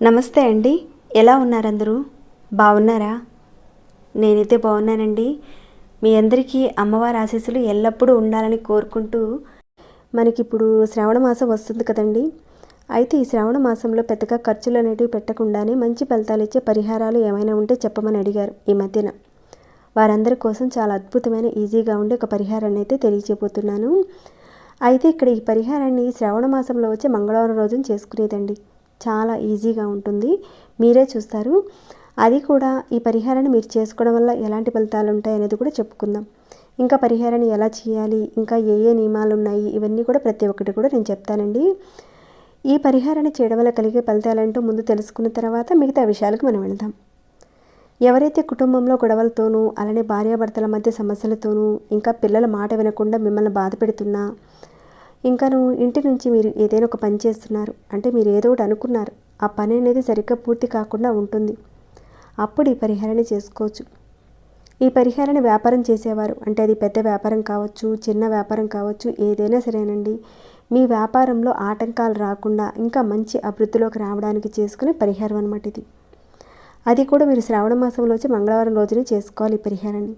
నమస్తే అండి. ఎలా ఉన్నారందరూ? బాగున్నారా? నేనైతే బాగున్నానండి. మీ అందరికీ అమ్మవారి ఆశీస్సులు ఎల్లప్పుడూ ఉండాలని కోరుకుంటూ మనకిప్పుడు శ్రావణ మాసం వస్తుంది కదండి. అయితే ఈ శ్రావణ మాసంలో పెద్దగా ఖర్చులు అనేటివి పెట్టకుండానే మంచి ఫలితాలు ఇచ్చే పరిహారాలు ఏమైనా ఉంటే చెప్పమని అడిగారు ఈ మధ్యన. వారందరి కోసం చాలా అద్భుతమైన ఈజీగా ఉండే ఒక పరిహారాన్ని అయితే తెలియజేయబోతున్నాను. అయితే ఇక్కడ ఈ పరిహారాన్ని శ్రావణ మాసంలో వచ్చే మంగళవారం రోజున చేసుకునేదండి. చాలా ఈజీగా ఉంటుంది. మీరే చూస్తారు. అది కూడా ఈ పరిహారాన్ని మీరు చేసుకోవడం వల్ల ఎలాంటి ఫలితాలు ఉంటాయి అనేది కూడా చెప్పుకుందాం. ఇంకా పరిహారాన్ని ఎలా చేయాలి? ఇంకా ఏ ఏ నియమాలు ఉన్నాయి ఇవన్నీ కూడా ప్రతి ఒక్కటి కూడా నేను చెప్తానండి. ఈ పరిహారాన్ని చేయడం వల్ల కలిగే ఫలితాలంటూ ముందు తెలుసుకున్న తర్వాత మిగతా విషయాలకు మనం వెళదాం. ఎవరైతే కుటుంబంలో గొడవలతోనూ అలానే భార్యాభర్తల మధ్య సమస్యలతోనూ ఇంకా పిల్లల మాట వినకుండా మిమ్మల్ని బాధ పెడుతున్నా ఇంకాను ఇంటి నుంచి మీరు ఏదైనా ఒక పని చేస్తున్నారు అంటే మీరు ఏదో ఒకటి అనుకున్నారు ఆ పని అనేది సరిగ్గా పూర్తి కాకుండా ఉంటుంది. అప్పుడు ఈ పరిహారాన్ని చేసుకోవచ్చు. ఈ పరిహారాన్ని వ్యాపారం చేసేవారు అంటే అది పెద్ద వ్యాపారం కావచ్చు చిన్న వ్యాపారం కావచ్చు ఏదైనా సరేనండి. మీ వ్యాపారంలో ఆటంకాలు రాకుండా ఇంకా మంచి అభివృద్ధిలోకి రావడానికి చేసుకునే పరిహారం అనమాట ఇది. అది కూడా మీరు శ్రావణ మాసంలో వచ్చి మంగళవారం రోజునే చేసుకోవాలి ఈ పరిహారాన్ని.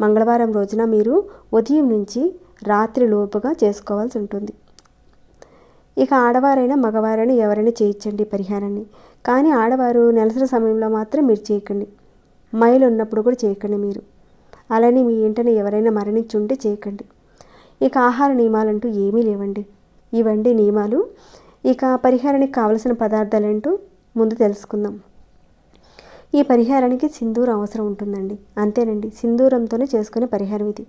మంగళవారం రోజున మీరు ఉదయం నుంచి రాత్రి లోపుగా చేసుకోవాల్సి ఉంటుంది. ఇక ఆడవారైనా మగవారైనా ఎవరైనా చేయించండి పరిహారాన్ని. కానీ ఆడవారు నెలసరి సమయంలో మాత్రం మీరు చేయకండి. మైలు ఉన్నప్పుడు కూడా చేయకండి మీరు. అలానే మీ ఇంటనే ఎవరైనా మరణించి ఉంటే చేయకండి. ఇక ఆహార నియమాలంటూ ఏమీ లేవండి. ఇవండి నియమాలు. ఇక పరిహారానికి కావలసిన పదార్థాలంటూ ముందు తెలుసుకుందాం. ఈ పరిహారానికి సింధూరం అవసరం ఉంటుందండి. అంతేనండి సింధూరంతోనే చేసుకునే పరిహారం ఇది.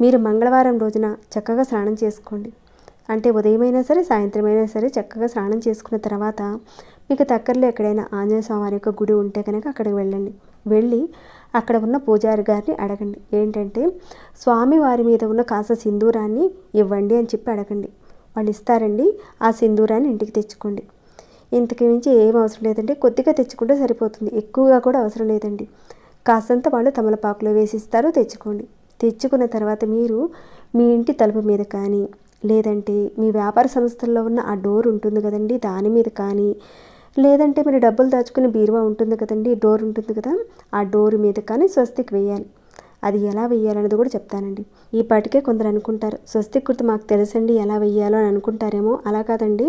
మీరు మంగళవారం రోజున చక్కగా స్నానం చేసుకోండి. అంటే ఉదయమైనా సరే సాయంత్రమైనా సరే చక్కగా స్నానం చేసుకున్న తర్వాత మీకు దగ్గరలో ఎక్కడైనా ఆంజనేయ స్వామి యొక్క గుడి ఉంటే కనుక అక్కడికి వెళ్ళండి. వెళ్ళి అక్కడ ఉన్న పూజారి గారిని అడగండి. ఏంటంటే స్వామి వారి మీద ఉన్న కాస్త సింధూరాన్ని ఇవ్వండి అని చెప్పి అడగండి. వాళ్ళు ఇస్తారండి ఆ సింధూరాన్ని ఇంటికి తెచ్చుకోండి. ఇంతకు మించి ఏం అవసరం లేదండి. కొద్దిగా తెచ్చుకుంటే సరిపోతుంది. ఎక్కువగా కూడా అవసరం లేదండి. కాస్తంత వాళ్ళు తమలపాకులో వేసిస్తారు తెచ్చుకోండి. తెచ్చుకున్న తర్వాత మీరు మీ ఇంటి తలుపు మీద కానీ లేదంటే మీ వ్యాపార సంస్థల్లో ఉన్న ఆ డోర్ ఉంటుంది కదండి దాని మీద కానీ లేదంటే మీరు డబ్బులు దాచుకునే బీరువా ఉంటుంది కదండి డోర్ ఉంటుంది కదా ఆ డోర్ మీద కానీ స్వస్తికి వేయాలి. అది ఎలా వెయ్యాలనేది కూడా చెప్తానండి. ఈ పాటికే కొందరు అనుకుంటారు స్వస్తి గుర్తు మాకు తెలుసండి ఎలా వెయ్యాలో అని అనుకుంటారేమో. అలా కాదండి.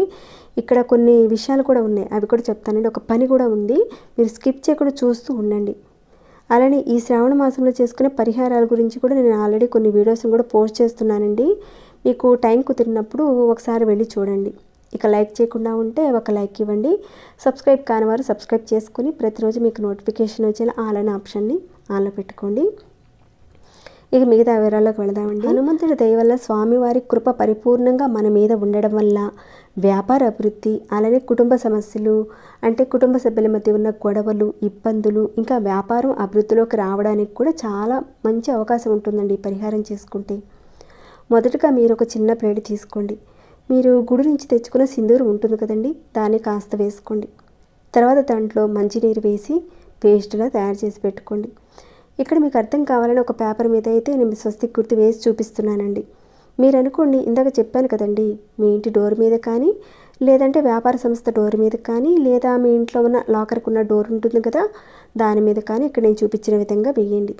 ఇక్కడ కొన్ని విషయాలు కూడా ఉన్నాయి. అవి కూడా చెప్తానండి. ఒక పని కూడా ఉంది. మీరు స్కిప్ చేయకుండా చూస్తూ ఉండండి. అలానే ఈ శ్రావణ మాసంలో చేసుకునే పరిహారాల గురించి కూడా నేను ఆల్రెడీ కొన్ని వీడియోస్ని కూడా పోస్ట్ చేస్తున్నానండి. మీకు టైం కుదిరినప్పుడు ఒకసారి వెళ్ళి చూడండి. ఇక లైక్ చేయకుండా ఉంటే ఒక లైక్ ఇవ్వండి. సబ్స్క్రైబ్ కాని వారు సబ్స్క్రైబ్ చేసుకుని ప్రతిరోజు మీకు నోటిఫికేషన్ వచ్చేలా ఆల్ అనే ఆప్షన్ని ఆన్లో పెట్టుకోండి. ఇక మిగతా వివరాల్లోకి వెళదామండి. హనుమంతుడి దయ వల్ల స్వామివారి కృప పరిపూర్ణంగా మన మీద ఉండడం వల్ల వ్యాపార అభివృద్ధి అలానే కుటుంబ సమస్యలు అంటే కుటుంబ సభ్యుల మధ్య ఉన్న గొడవలు ఇబ్బందులు ఇంకా వ్యాపారం అభివృద్ధిలోకి రావడానికి కూడా చాలా మంచి అవకాశం ఉంటుందండి పరిహారం చేసుకుంటే. మొదటగా మీరు ఒక చిన్న ప్లేట్ తీసుకోండి. మీరు గుడి నుంచి తెచ్చుకున్న సింధూరం ఉంటుంది కదండి దాన్ని కాస్త వేసుకోండి. తర్వాత దాంట్లో మంచినీరు వేసి పేస్ట్లా తయారు చేసి పెట్టుకోండి. ఇక్కడ మీకు అర్థం కావాలని ఒక పేపర్ మీద అయితే నేను స్వస్తిక్ గుర్తు వేసి చూపిస్తున్నానండి. మీరు అనుకోండి ఇందాక చెప్పాను కదండి మీ ఇంటి డోర్ మీద కానీ లేదంటే వ్యాపార సంస్థ డోర్ మీద కానీ లేదా మీ ఇంట్లో ఉన్న లాకర్కి ఉన్న డోర్ ఉంటుంది కదా దాని మీద కానీ ఇక్కడ నేను చూపించిన విధంగా వేయండి.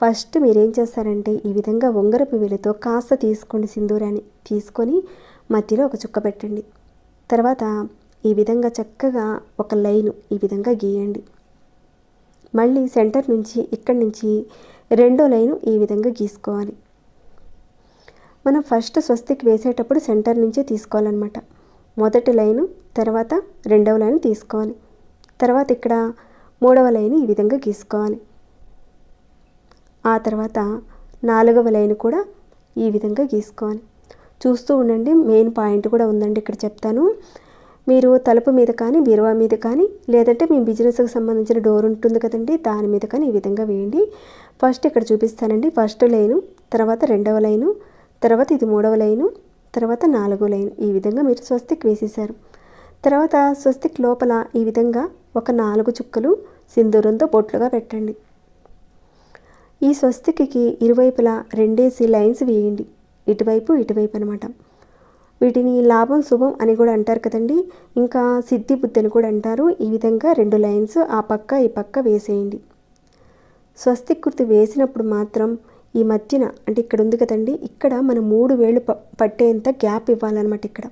ఫస్ట్ మీరేం చేస్తారంటే ఈ విధంగా ఉంగరపు వేలితో కాస్త తీసుకోండి సింధూరాన్ని. తీసుకొని మధ్యలో ఒక చుక్క పెట్టండి. తర్వాత ఈ విధంగా చక్కగా ఒక లైను ఈ విధంగా గీయండి. మళ్ళీ సెంటర్ నుంచి ఇక్కడి నుంచి రెండో లైను ఈ విధంగా గీసుకోవాలి. మనం ఫస్ట్ స్వస్తికి వేసేటప్పుడు సెంటర్ నుంచే తీసుకోవాలన్నమాట. మొదటి లైను తర్వాత రెండవ లైన్ తీసుకోవాలి. తర్వాత ఇక్కడ మూడవ లైన్ ఈ విధంగా గీసుకోవాలి. ఆ తర్వాత నాలుగవ లైన్ కూడా ఈ విధంగా గీసుకోవాలి. చూస్తూ ఉండండి మెయిన్ పాయింట్ కూడా ఉందండి ఇక్కడ చెప్తాను. మీరు తలుపు మీద కానీ బీరువా మీద కానీ లేదంటే మీ బిజినెస్కి సంబంధించిన డోర్ ఉంటుంది కదండి దాని మీద కానీ ఈ విధంగా వేయండి. ఫస్ట్ ఇక్కడ చూపిస్తానండి. ఫస్ట్ లైను తర్వాత రెండవ లైను తర్వాత ఇది మూడవ లైను తర్వాత నాలుగో లైన్. ఈ విధంగా మీరు స్వస్తిక్ వేసేసారు. తర్వాత స్వస్తిక్ లోపల ఈ విధంగా ఒక నాలుగు చుక్కలు సింధూరంతో బొట్లుగా పెట్టండి. ఈ స్వస్తికి ఇరువైపులా రెండేసి లైన్స్ వేయండి. ఇటువైపు ఇటువైపు అనమాట వీటిని లాభం శుభం అని కూడా అంటారు కదండి. ఇంకా సిద్ధి బుద్ధి అని కూడా అంటారు. ఈ విధంగా రెండు లైన్స్ ఆ పక్క ఈ పక్క వేసేయండి. స్వస్తిక్ గుర్తు వేసినప్పుడు మాత్రం ఈ మధ్యన అంటే ఇక్కడ ఉంది కదండి ఇక్కడ మనం మూడు వేళ్ళు ప పట్టేంత గ్యాప్ ఇవ్వాలన్నమాట ఇక్కడ.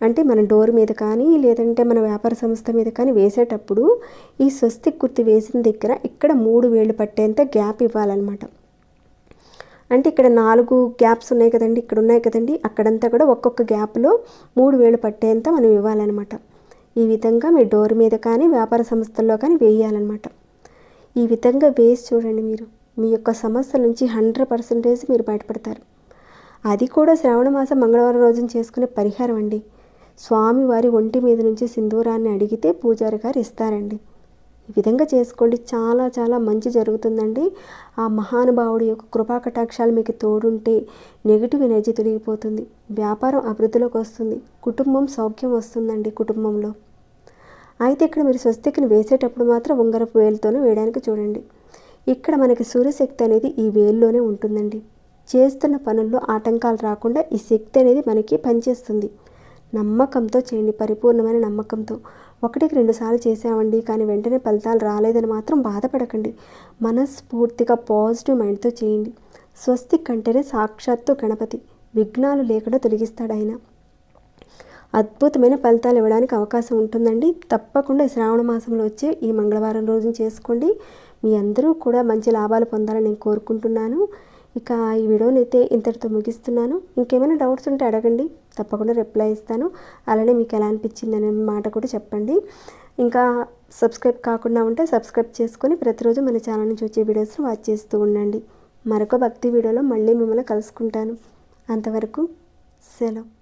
అంటే మన డోర్ మీద కానీ లేదంటే మన వ్యాపార సంస్థ మీద కానీ వేసేటప్పుడు ఈ స్వస్తిక్ గుర్తు వేసిన దగ్గర ఇక్కడ మూడు వేళ్ళు పట్టేంత గ్యాప్ ఇవ్వాలన్నమాట. అంటే ఇక్కడ నాలుగు గ్యాప్స్ ఉన్నాయి కదండి ఇక్కడ ఉన్నాయి కదండి. అక్కడంతా కూడా ఒక్కొక్క గ్యాప్లో మూడు వేలు పట్టేంత మనం ఇవ్వాలన్నమాట. ఈ విధంగా మీ డోర్ మీద కానీ వ్యాపార సంస్థల్లో కానీ వేయాలన్నమాట. ఈ విధంగా వేసి చూడండి మీరు. మీ యొక్క సమస్యల నుంచి హండ్రెడ్ పర్సెంటేజ్ మీరు బయటపడతారు. అది కూడా శ్రావణ మాసం మంగళవారం రోజున చేసుకునే పరిహారం అండి. స్వామివారి ఒంటి మీద నుంచి సింధూరాన్ని అడిగితే పూజారి గారు ఇస్తారండి. ఈ విధంగా చేసుకోండి. చాలా చాలా మంచి జరుగుతుందండి. ఆ మహానుభావుడి యొక్క కృపా కటాక్షాలు మీకు తోడుంటే నెగిటివ్ ఎనర్జీ తొలగిపోతుంది. వ్యాపారం అభివృద్ధిలోకి వస్తుంది. కుటుంబం సౌఖ్యం వస్తుందండి కుటుంబంలో. అయితే ఇక్కడ మీరు స్వస్తికిని వేసేటప్పుడు మాత్రం ఉంగరపు వేలుతోనే వేయడానికి చూడండి. ఇక్కడ మనకి సూర్యశక్తి అనేది ఈ వేల్లోనే ఉంటుందండి. చేస్తున్న పనుల్లో ఆటంకాలు రాకుండా ఈ శక్తి అనేది మనకి పనిచేస్తుంది. నమ్మకంతో చేయండి పరిపూర్ణమైన నమ్మకంతో. ఒకటికి రెండుసార్లు చేసామండి కానీ వెంటనే ఫలితాలు రాలేదని మాత్రం బాధపడకండి. మనస్ఫూర్తిగా పాజిటివ్ మైండ్తో చేయండి. స్వస్తి కంటేనే సాక్షాత్తు గణపతి. విఘ్నాలు లేకుండా తొలగిస్తాడు ఆయన. అద్భుతమైన ఫలితాలు ఇవ్వడానికి అవకాశం ఉంటుందండి. తప్పకుండా ఈ శ్రావణ మాసంలో వచ్చే ఈ మంగళవారం రోజున చేసుకోండి. మీ అందరూ కూడా మంచి లాభాలు పొందాలని నేను కోరుకుంటున్నాను. ఇక ఈ వీడియోనైతే అయితే ఇంతటితో ముగిస్తున్నాను. ఇంకేమైనా డౌట్స్ ఉంటే అడగండి. తప్పకుండా రిప్లై ఇస్తాను. అలానే మీకు ఎలా అనిపించింది అనే మాట కూడా చెప్పండి. ఇంకా సబ్స్క్రైబ్ కాకుండా ఉంటే సబ్స్క్రైబ్ చేసుకొని ప్రతిరోజు మన ఛానల్ నుంచి వచ్చే వీడియోస్ని వాచ్ చేస్తూ ఉండండి. మరొక భక్తి వీడియోలో మళ్ళీ మిమ్మల్ని కలుసుకుంటాను. అంతవరకు సెలవు.